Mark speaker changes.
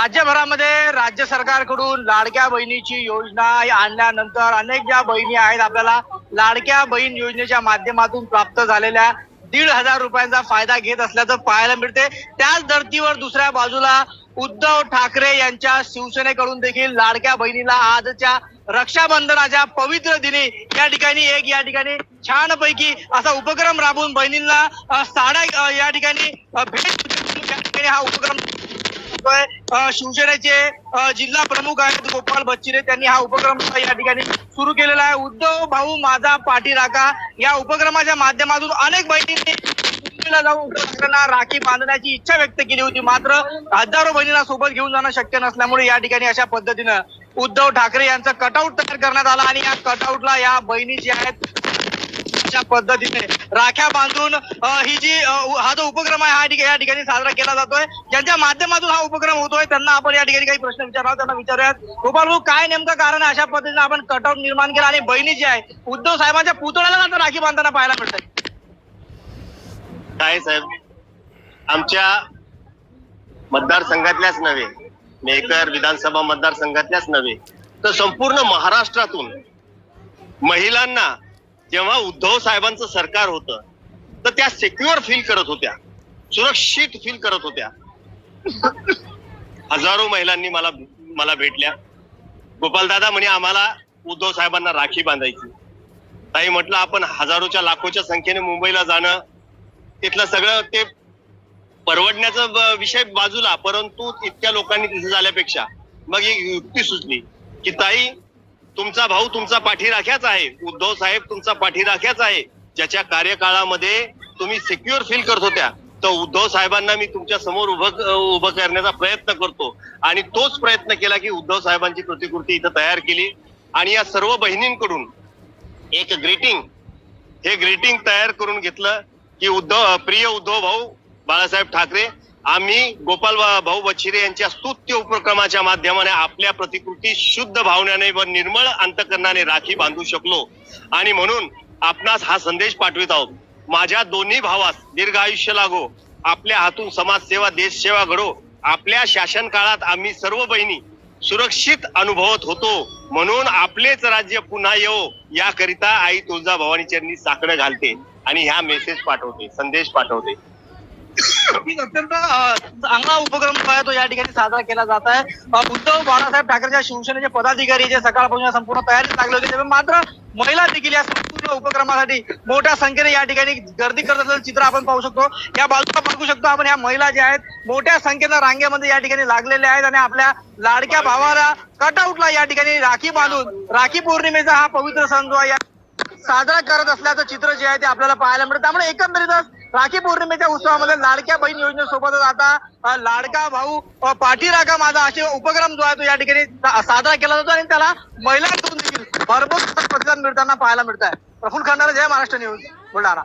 Speaker 1: राज्यभरामध्ये राज्य सरकारकडून लाडक्या बहिणीची योजना आणल्यानंतर अनेक ज्या बहिणी आहेत आपल्याला लाडक्या बहीण योजनेच्या माध्यमातून प्राप्त झालेल्या दीड हजार रुपयांचा फायदा घेत असल्याचं पाहायला मिळते. त्याच धर्तीवर दुसऱ्या बाजूला उद्धव ठाकरे यांच्या शिवसेनेकडून देखील लाडक्या बहिणीला आजच्या रक्षाबंधनाच्या पवित्र दिनी या ठिकाणी एक या ठिकाणी छानपैकी असा उपक्रम राबवून बहिणींना साड्या या ठिकाणी भेट हा उपक्रम शिवसेनेचे जिल्हा प्रमुख आहेत गोपाल बच्चिरे त्यांनी हा उपक्रम या ठिकाणी सुरू केलेला आहे. उद्धव भाऊ माझा पाठी राखा. या उपक्रमाच्या माध्यमातून अनेक बहिणींनी जाऊन उद्धव राखी बांधण्याची इच्छा व्यक्त केली होती. मात्र हजारो बहिणींना सोबत घेऊन जाणं शक्य नसल्यामुळे या ठिकाणी अशा पद्धतीनं उद्धव ठाकरे यांचं कटआउट तयार करण्यात आला आणि या कटआउटला या बहिणी ज्या आहेत अशा पद्धतीने राख्या बांधून ही जी हा जो उपक्रम आहे हा या ठिकाणी साजरा केला जातोय. ज्यांच्या माध्यमातून हा उपक्रम होतोय त्यांना आपण या ठिकाणी काही प्रश्न विचारणार त्यांना विचारूयात. गोपाल भाऊ काय नेमकं कारण अशा पद्धतीने आपण कटआउट निर्माण केला आणि बहिणी जी आहे उद्धव साहेबांच्या पुतळ्याला आता राखी बांधताना पाहायला मिळतंय.
Speaker 2: काय साहेब? आमच्या मतदारसंघातल्याच नव्हे मेकर विधानसभा मतदारसंघातल्याच नव्हे तर संपूर्ण महाराष्ट्रातून महिलांना जेव्हा उद्धव साहेबांचं सरकार होतं तर त्या सेक्युअर फील करत होत्या सुरक्षित फील करत होत्या. हजारो महिलांनी मला मला भेटल्या. गोपालदादा म्हणे आम्हाला उद्धव साहेबांना राखी बांधायची. ताई म्हटलं आपण हजारोच्या लाखोच्या संख्येने मुंबईला जाणं तिथलं सगळं ते परवडण्याचा विषय बाजूला परंतु इतक्या लोकांनी तिथे झाल्यापेक्षा मग एक युक्ती सुचली की ताई तुमचा भाऊ तुमचा पाठीराख्याच आहे. उद्धव साहेब तुमचा पाठीराख्याच आहे. ज्याच्या कार्यकाळामध्ये तुम्ही सिक्युअर फील करत होत्या तर उद्धव साहेबांना मी तुमच्यासमोर उभं उभं करण्याचा प्रयत्न करतो. आणि तोच प्रयत्न केला की उद्धव साहेबांची प्रतिकृती इथं तयार केली. आणि या सर्व बहिणींकडून एक ग्रीटिंग हे ग्रीटिंग तयार करून घेतलं की उद्धव प्रिय उद्धव भाऊ बाळासाहेब ठाकरे आम्ही गोपाल भाऊ बच्छिरे यांच्या स्तुत्य उपक्रमाच्या माध्यमाने आपल्या प्रतिकृती शुद्ध भावनेने व निर्मळ अंतकरणाने राखी बांधू शकलो. आणि म्हणून आपणास हा संदेश पाठवित आहोत. माझ्या दोन्ही भावास दीर्घ आयुष्य लागो. आपल्या हातून समाजसेवा देशसेवा घडो. आपल्या शासन काळात आम्ही सर्व बहिणी सुरक्षित अनुभवत होतो. म्हणून आपलेच राज्य पुन्हा येऊ याकरिता आई तुळजाभवानी चरणी साकडं घालते. आणि ह्या मेसेज पाठवते संदेश पाठवते.
Speaker 1: अत्यंत चांगला उपक्रम जो आहे तो या ठिकाणी साजरा केला जात आहे. उद्धव बाळासाहेब ठाकरेच्या शिवसेनेचे पदाधिकारी जे सकाळपासून संपूर्ण तयारी लागले होते तेव्हा मात्र महिला देखील या संपूर्ण उपक्रमासाठी मोठ्या संख्येने या ठिकाणी गर्दी करत असलेलं चित्र आपण पाहू शकतो. या बाजूला बघू शकतो आपण या महिला ज्या आहेत मोठ्या संख्येनं रांगेमध्ये या ठिकाणी लागलेल्या आहेत आणि आपल्या लाडक्या भावाला कटआउटला या ठिकाणी राखी बांधून राखी पौर्णिमेचा हा पवित्र सण जो आहे या साजरा करत असल्याचं चित्र जे आहे ते आपल्याला पाहायला मिळतं. त्यामुळे एकंदरीतच राखी पौर्णिमेच्या उत्सवामध्ये लाडक्या बहीण योजनेसोबतच आता लाडका भाऊ अ, पाठीराखा माझा असे उपक्रम जो आहे तो या ठिकाणी साजरा केला जातो आणि त्याला महिलांकडून देखील भरपूर प्रतिसाद मिळताना पाहायला मिळत आहे प्रफुल्ल खंडारा जय महाराष्ट्र न्यूज बुलढाणा.